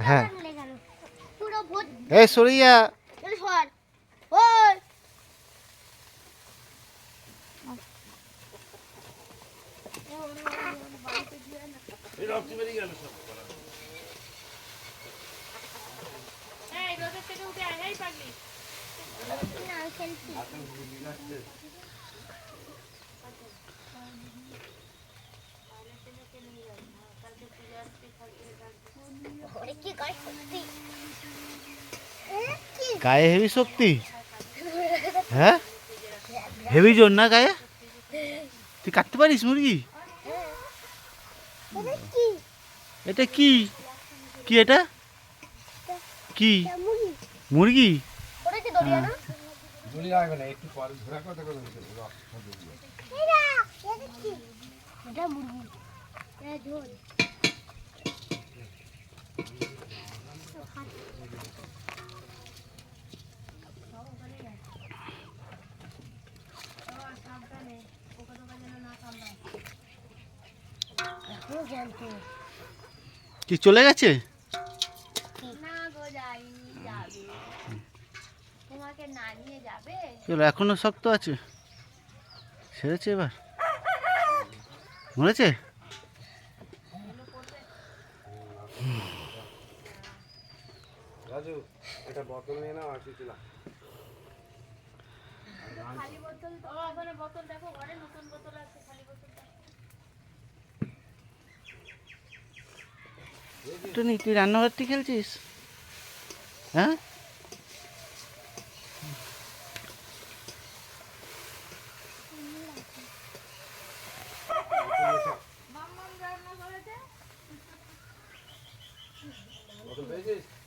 হ্যাঁ পুরো ভোট এই সরিয়া সর ওই না খেলছি গায়ে হেভি শক্তি? হ্যাঁ? হেভি জোর না গায়ে? তুই কাটতে পারিস মুরগি? এটা কি? কি এটা? কি? মুরগি? মুরগি ওরে কি দড়িয়া না দড়ি লাগবে না একটু পরে ঘোরা কথা কথা বলতে এরা এটা কি এটা মুরগি এটা ঝোল কি চলে গেছে? না গো যাইনি যাবে তোমাকে যাবে চলো এখনও শক্ত আছে। ছেড়েছে এবার। মরেছে? রাজু এটা বোতল নিয়ে নাও না খালি বোতল ও ওখানে বোতল দেখো ঘরে নতুন বোতল আছে খালি বোতল টুনি তুই রান্নাঘরটি খেলছিস? হ্যাঁ? Thank পেয়েছিস?